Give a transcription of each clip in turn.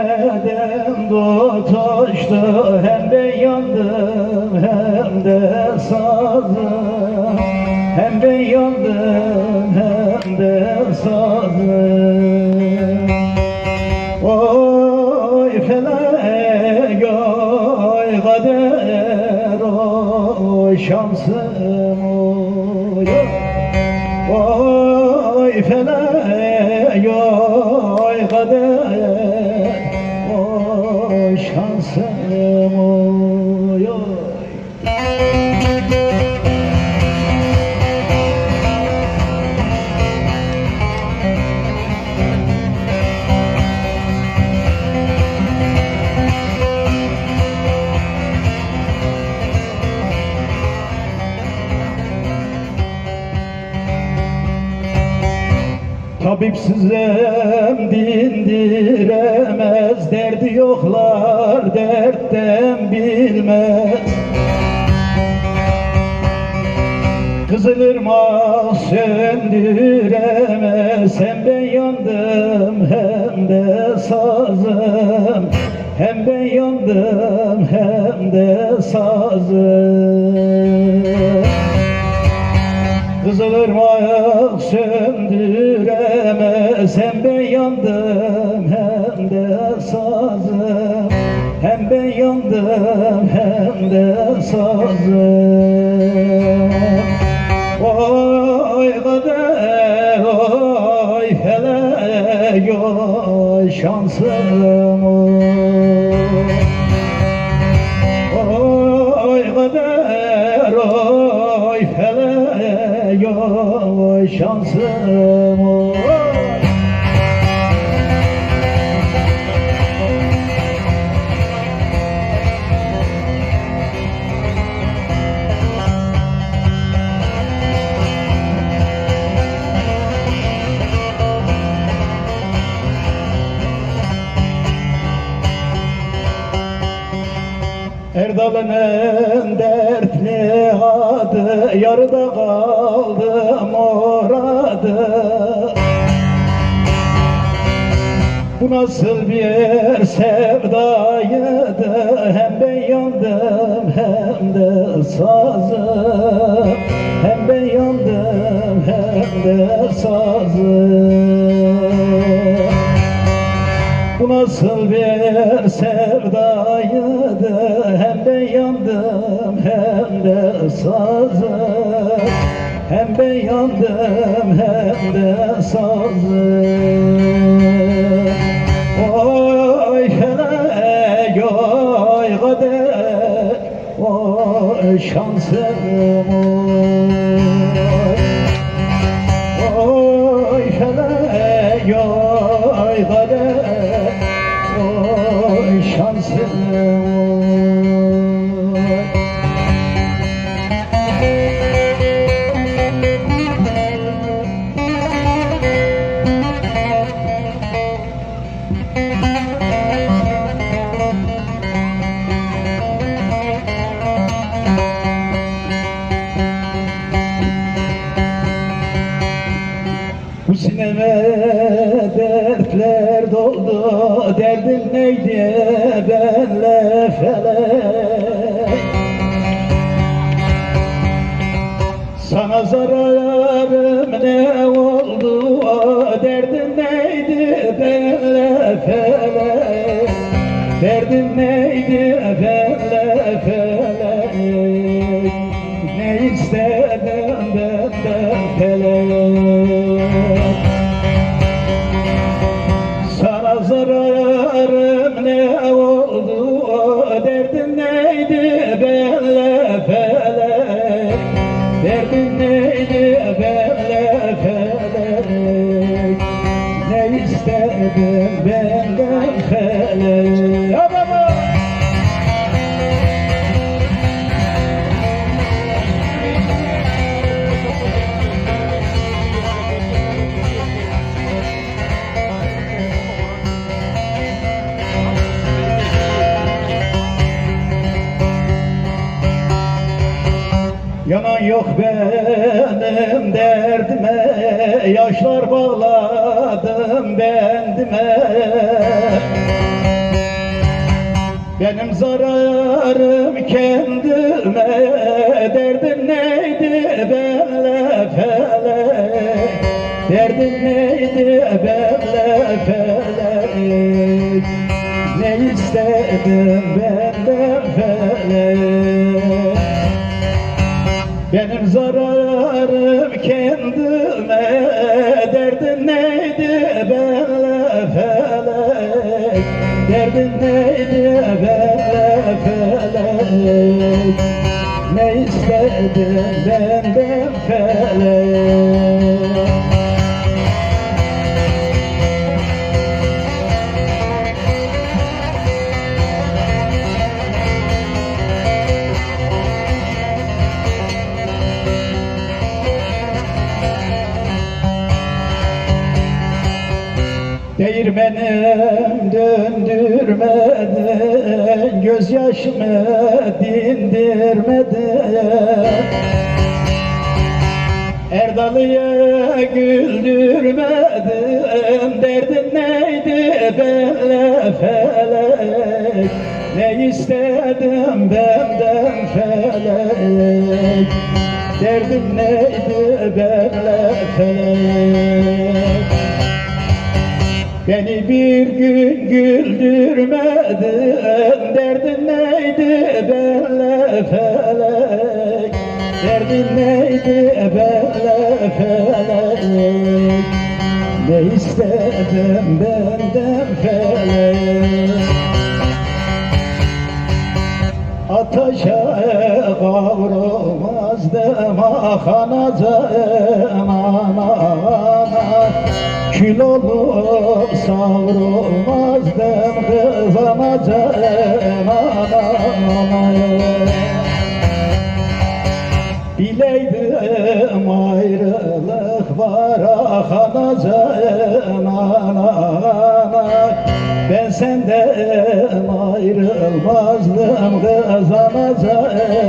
Hem tutuştu hem de yandım hem de sazım Hem de yandım hem de sazım Oy felek oy kader oy şansım oy Oy felek oy kader Tabipsiz em dindiremez Derdi yoklar dertten bilmez. Kızılırmak söndüremez Hem ben yandım hem de sazım. Hem ben yandım hem de sazım. Kızılırmak söndüremez Hem yandım hem de sazım. Hem ben yandım hem de sazım. Oy kader oy felek oy şansım oy. Kader oy felek oy şansım oy Erdal'ın dertli adı Yarıda kaldı moradı Bu nasıl bir sevdaydı Hem ben yandım hem de sazım Hem ben yandım hem de sazım bu nasıl bir sevdaydı sazım Hem ben yandım hem de sazım Oy felek oy kader Oy şansım oy. Oy felek oy kader Oy şansım Sineme dertler doldu Derdin neydi benle felek Sana zararım ne oldu Derdin neydi benle felek Derdin neydi Yanan yok benim derdime Yaşlar bağladım bendime. Benim zararım kendime Derdim neydi benle felek Derdim neydi benle felek Ne istedim benden felek benim zararım kendime Derdin neydi benle felek Derdin neydi benle felek Ne istedin benden Değirmenim döndürmeden Gözyaşımı dindirmeden Erdal'ıya güldürmedim Derdin neydi benle felek Ne istedim benden felek Derdim neydi benle felek Beni bir gün güldürmedin Derdin neydi benle felek. Derdin neydi benle felek. Ne istedim benden felek. Ataşa kavrulmazdım ah anacığım ana ana Kül olup savrulmazdım kız anacığım ana ana Bileydim ayrılık var ah anacığım ana ana Ben senden ayrılmazdım kız anacığım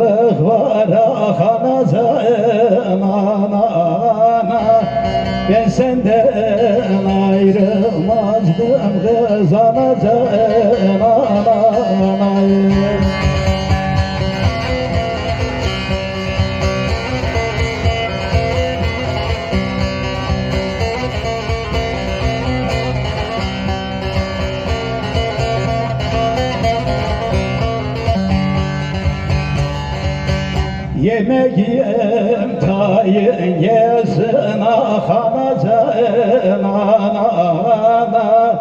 ayrılık var ah anacığım ana Ben senden ayrılmazdım kız Yemeğim tayın yesin ah anacığım ana ana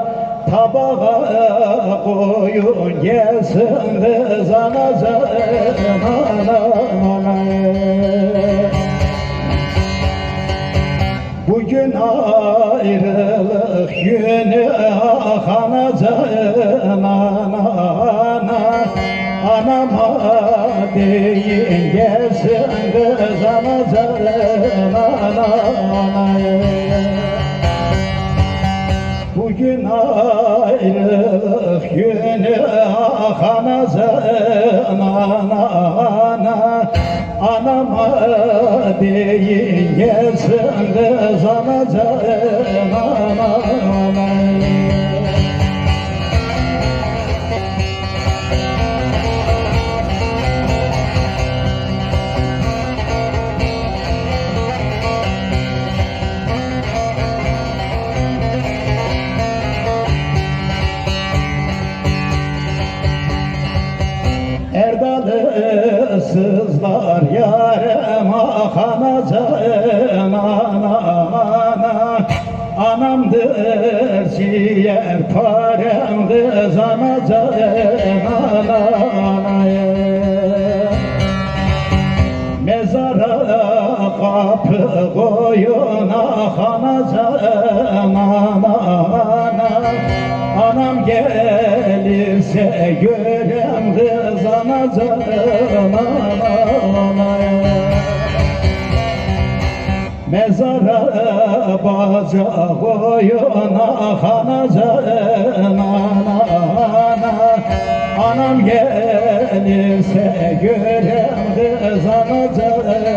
Tabağa koyun yesin kız anacığım ana ana Bugün ayrılık günü anacığım ana ana Anama deyin gelsin kız anacığım ana ana Bugün ayrılık günü ah anacığım ana ana Anama deyin gelsin kız anacığım ana yarım anacığım ana ana Anamdır ciğer parem kız anacığım ana ana Mezara kapı koyun ah anacığım ana ana Anam gelirse görem kız anacığım ana ana baca koyuna hanacana Anam gelirse görem kızanacana